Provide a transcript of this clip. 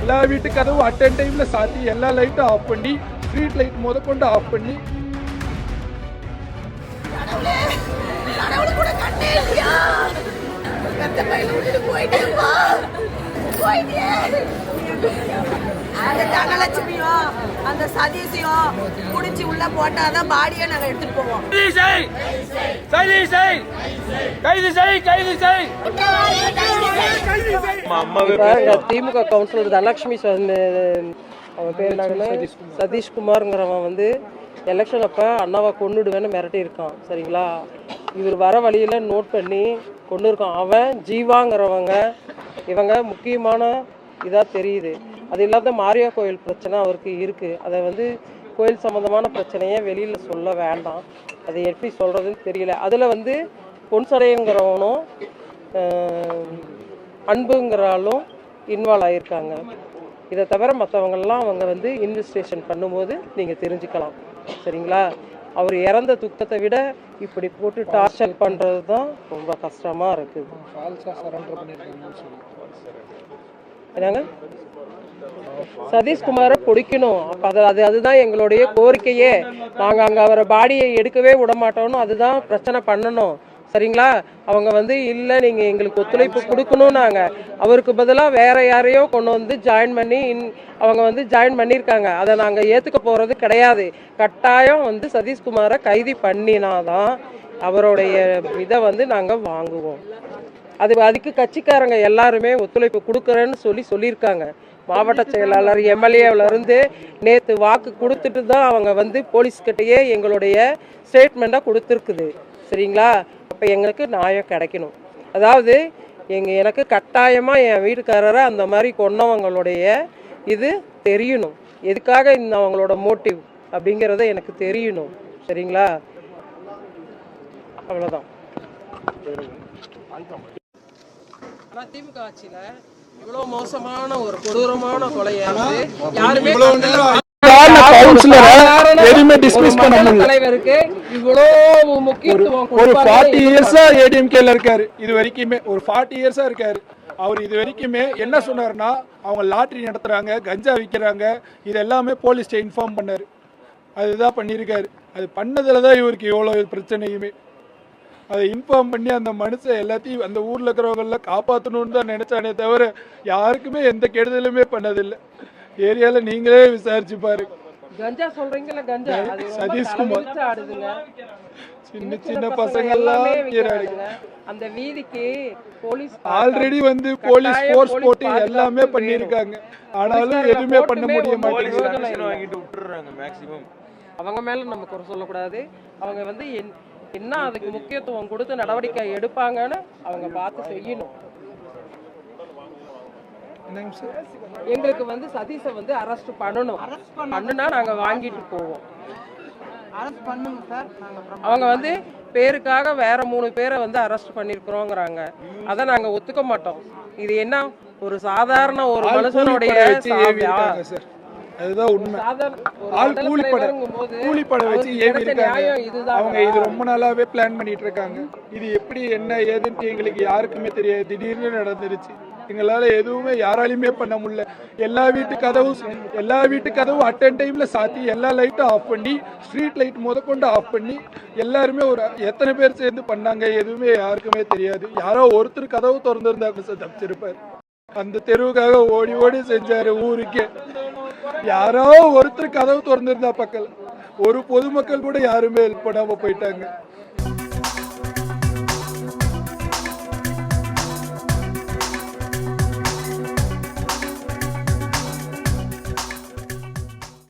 எல்லா வீட்டு கதவும் அட்டன் டைம்ல சாத்தி எல்லா லைட்டும் ஆஃப் பண்ணி ஸ்ட்ரீட் லைட் முத கொண்டு ஆஃப் பண்ணி. கடவுள் கூட போயிட்டே. அந்த தனலட்சுமியும் அந்த சதீஷையும் குடிச்சு உள்ள போட்டாதான் பாடியை நாங்க எடுத்துட்டு போவோம். கைது செய் கைது செய்! கைது செய் இப்ப இந்த திமுக கவுன்சிலர் தனலட்சுமி அவன் பேர் என்னன்னா சதீஷ்குமாருங்கிறவன் வந்து எலெக்ஷன் அப்போ அண்ணாவை கொன்னுடுவேன்னு மிரட்டி இருக்கான் சரிங்களா? இவர் வர வழியில் நோட் பண்ணி கொண்டு இருக்கான் அவன் ஜீவாங்கிறவங்க இவங்க முக்கியமான இதாக தெரியுது. அது இல்லாத மாரியா கோயில் பிரச்சனை அவருக்கு இருக்குது அதை வந்து கோயில் சம்மந்தமான பிரச்சனையை வெளியில் சொல்ல வேண்டாம். அது எப்படி சொல்கிறதுன்னு தெரியல. அதில் வந்து பொன்சடையங்கிறவனும் அன்புங்கிறாலும் இன்வால்வ் ஆகியிருக்காங்க இதை தவிர மற்றவங்கள்லாம் அவங்க வந்து இன்வெஸ்டிகேஷன் பண்ணும்போது நீங்கள் தெரிஞ்சுக்கலாம். சரிங்களா? அவர் இறந்த துக்கத்தை விட இப்படி போட்டு டார்ச்சர் பண்ணுறது தான் ரொம்ப கஷ்டமாக இருக்குது என்னங்க? சதீஷ்குமாரை பிடிக்கணும். அப்போ அது அது அதுதான் எங்களுடைய கோரிக்கையே. நாங்கள் அங்கே அவரை பாடியை எடுக்கவே விட மாட்டோம்னு அதுதான் பிரச்சனை பண்ணணும். சரிங்களா? அவங்க வந்து இல்லை நீங்கள் எங்களுக்கு ஒத்துழைப்பு கொடுக்கணும் நாங்கள் அவருக்கு பதிலாக வேற யாரையோ கொண்டு வந்து ஜாயின் பண்ணி இன் அவங்க வந்து ஜாயின் பண்ணியிருக்காங்க. அதை நாங்கள் ஏற்றுக்க போகிறது கிடையாது. கட்டாயம் வந்து சதீஷ்குமாரை கைது பண்ணினாதான் அவருடைய இதை வந்து நாங்கள் வாங்குவோம். அது அதுக்கு கட்சிக்காரங்க எல்லாருமே ஒத்துழைப்பு கொடுக்குறேன்னு சொல்லி சொல்லியிருக்காங்க. மாவட்ட செயலாளர் எம்எல்ஏவிலருந்து நேற்று வாக்கு கொடுத்துட்டு தான் அவங்க வந்து போலீஸ்கிட்டயே எங்களுடைய ஸ்டேட்மெண்ட்டாக கொடுத்துருக்குது. சரிங்களா? அப்போ எங்களுக்கு நியாயம் கிடைக்கணும். அதாவது எங்கள் எனக்கு கட்டாயமாக என் வீட்டுக்காரரை அந்த மாதிரி கொன்னவங்களுடைய இது தெரியணும். எதுக்காக இந்த அவங்களோட மோட்டிவ் அப்படிங்கிறத எனக்கு தெரியணும். சரிங்களா? அவ்வளோதான் ஆனா திமுக ஆட்சியில இவ்வளவு மோசமான ஒரு கொடூரமான கொலையை யாருமே தலைவருக்கு இவ்வளவு முக்கியத்துவம் ஒரு. ஃபார்ட்டி இயர்ஸா ஏடிஎம்கேல இருக்காரு. இது வரைக்குமே ஒரு ஃபார்ட்டி இயர்ஸா இருக்காரு. அவர் இது வரைக்குமே என்ன சொன்னாருன்னா அவங்க லாட்ரி நடத்துறாங்க கஞ்சா விற்கிறாங்க இது எல்லாமே போலீஸ்ட இன்ஃபார்ம் பண்ணாரு. அதுதான் பண்ணியிருக்காரு. அது பண்ணதுல தான் இவருக்கு இவ்வளோ பிரச்சனையுமே. அதை இன்ஃபார்ம் பண்ணி அந்த மனுஷன் எல்லாத்தையும் அந்த ஊர்ல இருக்கிறவங்கள காப்பாற்றணும்னு தான் நினைச்சானே தவிர யாருக்குமே எந்த கெடுதலுமே பண்ணதில்லை ஏரியால நீங்களே விசாரிச்சு பாருங்க கஞ்சா சொல்றீங்கல்ல கஞ்சா சதீஷ்குமார். சின்ன சின்ன பசங்க எல்லாம். அந்த வீதிக்கு போலீஸ் ஆல்ரெடி வந்து போலீஸ் ஃபோர்ஸ் போட்டு எல்லாமே வேணும். பண்ணியிருக்காங்க ஆனாலும் எதுவுமே பண்ண முடிய மாட்டேங்குது. வாங்கிட்டு விட்டுறாங்க மேக்ஸிமம் அவங்க மேல நம்ம குறை சொல்லக்கூடாது அவங்க வந்து என்- என்ன அதுக்கு முக்கியத்துவம் கொடுத்து நடவடிக்கை எடுப்பாங்கன்னு அவங்க பார்த்து செய்யணும். எங்களுக்கு வந்து சதீஷை வந்து அரெஸ்ட் பண்ணணும். பண்ணுனா நாங்க வாங்கிட்டு போவோம். அவங்க வந்து பேருக்காக வேற மூணு பேரை வந்து அரெஸ்ட் பண்ணிருக்கிறோங்கிறாங்க. அதை நாங்க ஒத்துக்க மாட்டோம். இது என்ன ஒரு சாதாரண ஒரு மனுஷனுடைய அதுதான் உண்மை. ஆள் கூலிப்படை கூலிப்படை வச்சு ஏவி இருக்காங்க. அவங்க இது ரொம்ப நாளாவே பிளான் பண்ணிட்டு இருக்காங்க. இது எப்படி என்ன ஏதுன்னு எங்களுக்கு யாருக்குமே தெரியாது. திடீர்னு நடந்துருச்சு. எங்களால எதுவுமே யாராலையுமே பண்ண முடியல. எல்லா வீட்டு கதவும் எல்லா வீட்டு கதவும் அட்டன் டைம்ல சாத்தி எல்லா லைட்டும் ஆஃப் பண்ணி ஸ்ட்ரீட் லைட் முதற்கொண்டு ஆஃப் பண்ணி எல்லாருமே ஒரு எத்தனை பேர் சேர்ந்து பண்ணாங்க எதுவுமே யாருக்குமே தெரியாது. யாரோ ஒருத்தர் கதவு திறந்திருந்தாங்க சார் தப்பிச்சிருப்பாரு. அந்த தெருவுக்காக ஓடி ஓடி செஞ்சாரு ஊருக்கே. யாரோ ஒருத்தர் கதவு திறந்திருந்தா பக்கல் ஒரு பொதுமக்கள் கூட யாருமே ஹெல்ப் பண்ணாம போயிட்டாங்க.